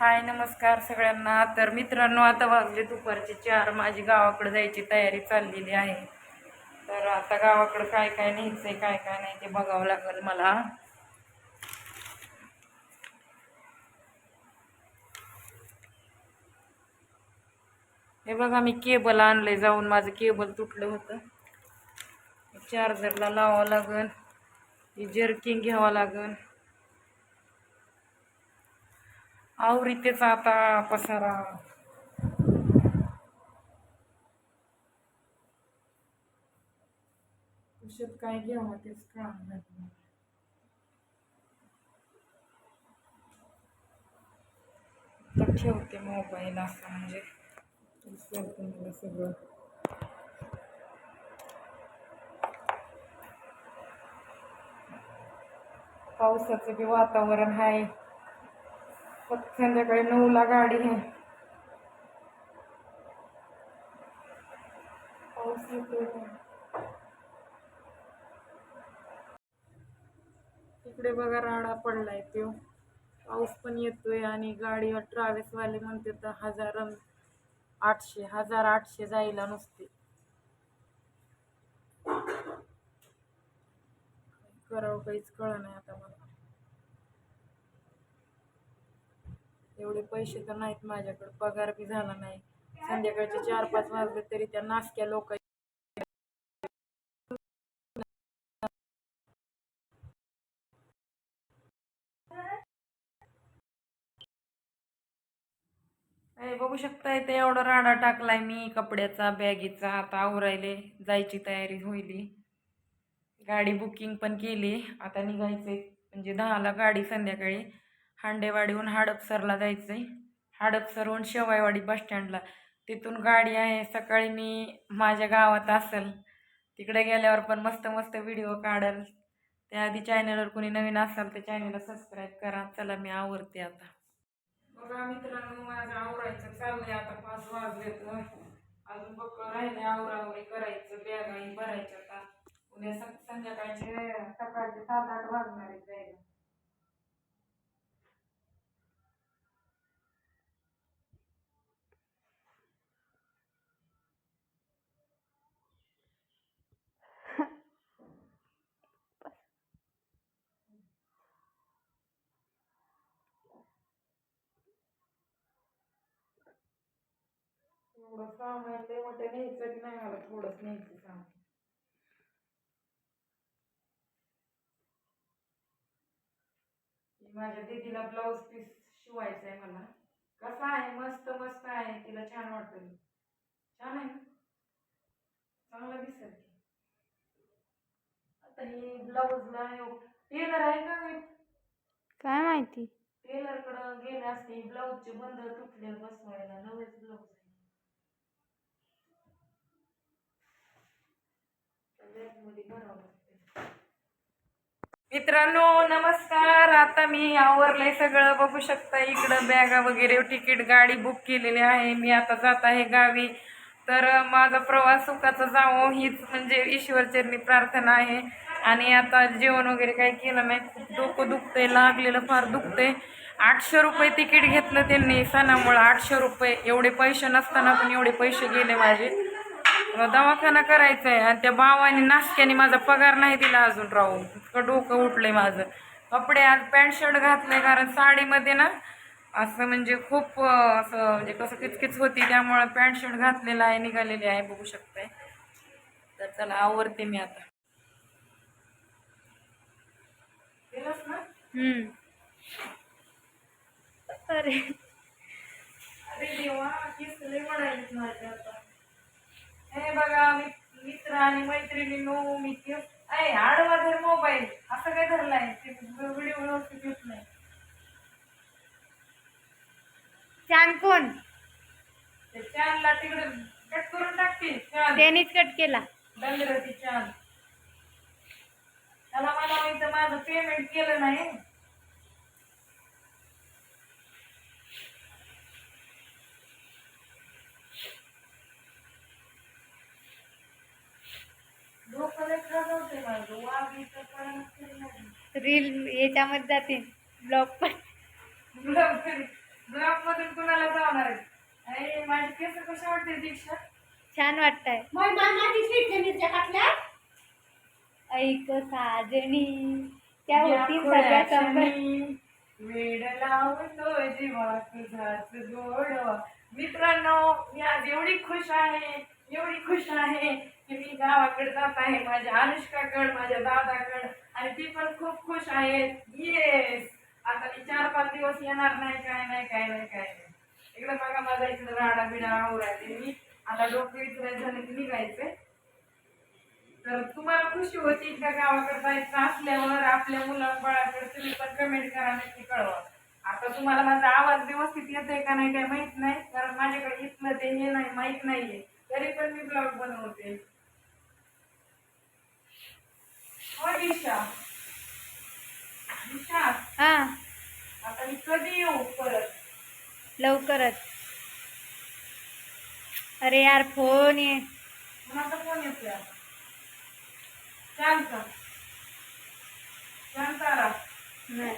हाय नमस्कार सगळ्यांना. तर मित्रांनो आता वाजले दुपारचे चार. माझी गावाकडे जायची तयारी चाललेली आहे. तर आता गावाकडं काय काय न्यायचंय काय काय नाही ते बघावं लागेल मला. हे बघा मी केबल आणलंय जाऊन. माझं केबल तुटलं होतं. चार्जरला लावावं लागेल ही जर्किंग घ्यावं लागेल आवरीतेच आता पसारा. कशात काय घ्यावं तेच कळणार. तर ठेवते मोबाईल असं म्हणजे. सगळं. पावसाचं बी वातावरण आहे फक्त संध्याकाळी नऊला गाडी आहे पाऊस येतोय. तिकडे बघा राडा पडलाय तो पाऊस पण येतोय आणि गाडी ट्रॅव्हल्स वाले म्हणते तर हजार आठशे हजार आठशे जायला नुसते. करावं काहीच कळ नाही आता मला. एवढे पैसे तर नाहीत माझ्याकडे पगार बी झाला नाही. संध्याकाळचे चार पाच वाजले तरी त्या नासक्या लोक बघू शकता इथे एवढा राडा टाकलाय मी कपड्याचा बॅगीचा आता आवरायले जायची तयारी होईली. गाडी बुकिंग पण केली आता निघायचे म्हणजे दहाला गाडी संध्याकाळी. हांडेवाडीहून हडपसरला आहे हडपसरहून शेवायवाडी बसस्टँडला तिथून गाडी आहे. सकाळी मी माझ्या गावात असेल. तिकडे गेल्यावर पण मस्त मस्त व्हिडिओ काढल. त्याआधी चॅनलवर कोणी नवीन असाल तर चॅनलला सबस्क्राईब करा. चला मी आवरते आता. बघा मित्रांनो माझं आवरायचं चाललंय. आता पाच वाजले अजून बघ राहिले आवरावरी करायचं. बॅगाही भरायचं आता. उद्या संध्याकाळचे सकाळचे सात आठ वाजणार आहेत जायला एवढं सामान लय मोठं न्यायचं की नाही मला थोडंच न्यायचं सामान माझ्या दीदीला ब्लाऊज पीस शिवायचा आहे मला. कसा आहे? मस्त मस्त आहे. तिला छान वाटेल छान आहे चांगला दिसेल. की. आता ही ब्लाऊजला टेलर आहे का काय माहिती? टेलरकडे गेले असते. ब्लाऊजचे बंद तुटले बसवायला. नवेच ब्लाऊज मित्रांनो नमस्कार. आता मी आवरलंय सगळं. बघू शकता इकडं बॅगा वगैरे तिकीट गाडी बुक केलेली आहे. मी आता जात आहे गावी. तर माझा प्रवास सुखाचा जावो हीच म्हणजे ईश्वरचरणी प्रार्थना आहे. आणि आता जेवण वगैरे काही केलं नाही. खूप डोकं दुखतंय लागलेलं फार दुखतंय. आठशे रुपये तिकीट घेतलं त्यांनी सणामुळं. आठशे रुपये. एवढे पैसे नसताना पण एवढे पैसे गेले माझे. दवाखाना करायचा आहे आणि त्या भावाने नाश्त्याने माझा पगार नाही दिला अजून राहू इतकं डोकं उठलंय माझं. कपडे आज पॅन्ट शर्ट घातलंय कारण साडीमध्ये ना असं म्हणजे खूप असं म्हणजे कसं किचकिच होती. त्यामुळं पॅन्ट शर्ट घातलेला आहे निघालेली आहे बघू शकताय. तर चला आवरते मी आता. अरे. अरे देवा केस लय वाढायलेत माझे आता हे बघा मित्र आणि मैत्रिणींनो मी ऐ आडवा धर मोबाईल. असं काय धरलाय? ते व्हिडिओ व्यवस्थित येत नाही. छान कोण? ते चॅनला तिकडे कट करून टाकते छान. त्यानेच कट केला. दंडरती छान. त्याला मला इथं माझं पेमेंट केलं नाही डोकं लय खराब होतंय माझं वाघ इथं पण नाही रील याच्यामध्ये जाते. ब्लॉग पण. ब्लॉग अजून कुणाला जाणार आहे अरे माझी केस कशा वाटते दीक्षा छान वाटतंय. ऐक साजणी. त्या होती सगळ्या संबंध वेड लावतो जीवा तुझाच गोडवा मित्रांनो मी आज एवढी खुश आहे एवढी खुश आहे की मी गावाकडे जात आहे माझ्या अनुष्काकड माझ्या दादाकड. आणि ती पण खूप खुश आहे येस आता मी चार पाच दिवस येणार नाही काय नाही काय नाही काय नाही. इकडे बघा माझा इकडे राडा बिडा आवरायचे मी. आता डोकं इकडे झालं की निघायचे तर तुम्हाला खुशी होती का गावाकडे जायचं असल्यावर? आपल्या मुलाबाळाकडे तुम्ही पण कमेंट करा नक्की कळवा. आता तुम्हाला माझा आवाज व्यवस्थित येतोय का नाही काय माहीत नाही. कारण माझ्याकडे इथलं ते हे नाही माहीत नाहीये. तरी पण मी ब्लॉग बनवते. हो दिशा. दिशा हा. आता मी कधी येऊ परत? लवकरच. अरे यार फोन ये. कुणाचा फोन येतोय आता. शांत. शांतारा नाही.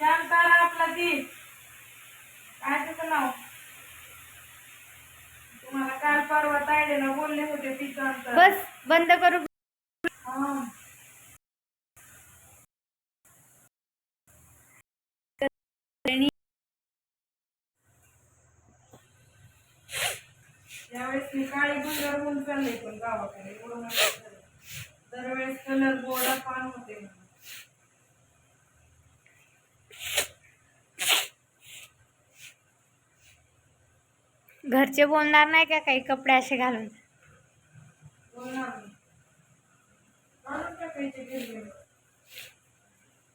शांतारा आपला ती काय त्याचं नाव तुम्हाला काल परवा तायडेनं बोलले होते तिचं अंतर बस बंद करू. त्यावेळेस मी काळी गुंजर होऊन चालले पण गावाकडे एवढं नका करू. दरवेळेस कलर गोडा पान होते म्हणून. घरचे बोलणार नाही का काही कपडे असे घालून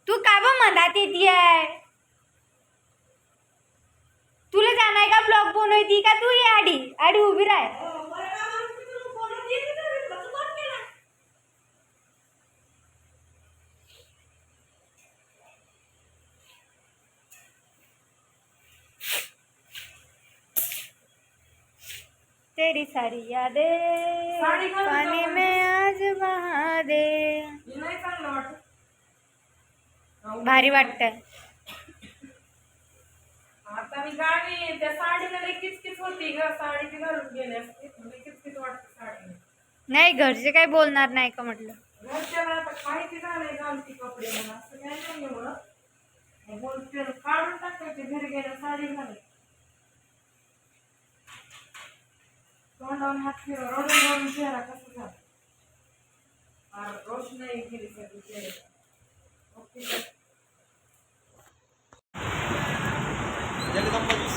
तू का मधात येते तुला जाणार का ब्लॉग बनवती का तू ये आडी? आडी उभी राह। तेरी सारी यादें। पानी में आज बहा दे हे भारी वाटतंय आता मी गावी त्या साडीला लई किचकिच होती ग साडी ती घालून गेली असते लई किचकिच वाटत साडी नाही घरचे काही बोलणार नाही का म्हटलं घरच्याला आता माहिती झालंय घालती कपडे म्हणून असं काय नाही मग बोलते काढून टाकायचे घरी गेल्या साडी घालत तोंडावर हात फिरव. रडून रडून चेहरा कसा झाला? गेली सगळी चेहरा ओके.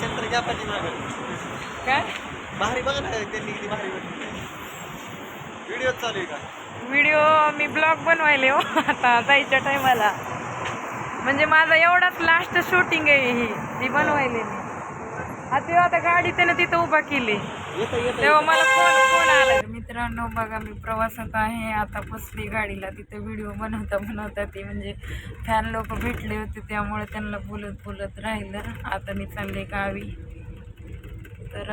सेंटर घ्या काय? भारी बघा ना त्यांनी किती भारी व्हिडिओ चालू आहे का? व्हिडिओ मी ब्लॉग बनवायले हो आता जायच्या टायमाला म्हणजे माझा एवढाच लास्ट शूटिंग आहे ही ती बनवायले मी. आता आता गाडी त्यानं तिथं उभा केली. तेव्हा मला फोन फोन आला मित्रांनो बघा मी प्रवासात आहे. आता बसली गाडीला. तिथे व्हिडिओ बनवता बनवता ती म्हणजे फॅन लोक भेटले होते त्यामुळे त्यांना बोलत बोलत राहिलं. आता मी चालले गावी. तर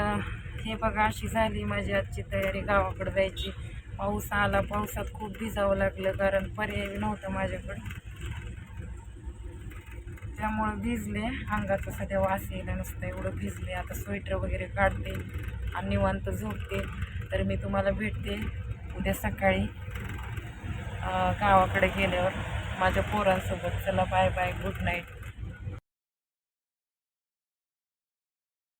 हे बघा अशी झाली माझी आजची तयारी. गावाकडे जायची. पाऊस आला. पावसात खूप भिजावं लागलं कारण पर्याय नव्हतं माझ्याकडं. त्यामुळं भिजले. अंगाचा सध्या वास यायला नसतं एवढं भिजले. आता स्वेटर वगैरे काढते आणि निवांत झोपते. तर मी तुम्हाला भेटते उद्या सकाळी गावाकडे गेल्यावर. माझ्या पोरांसोबत. चला बाय बाय गुड नाईट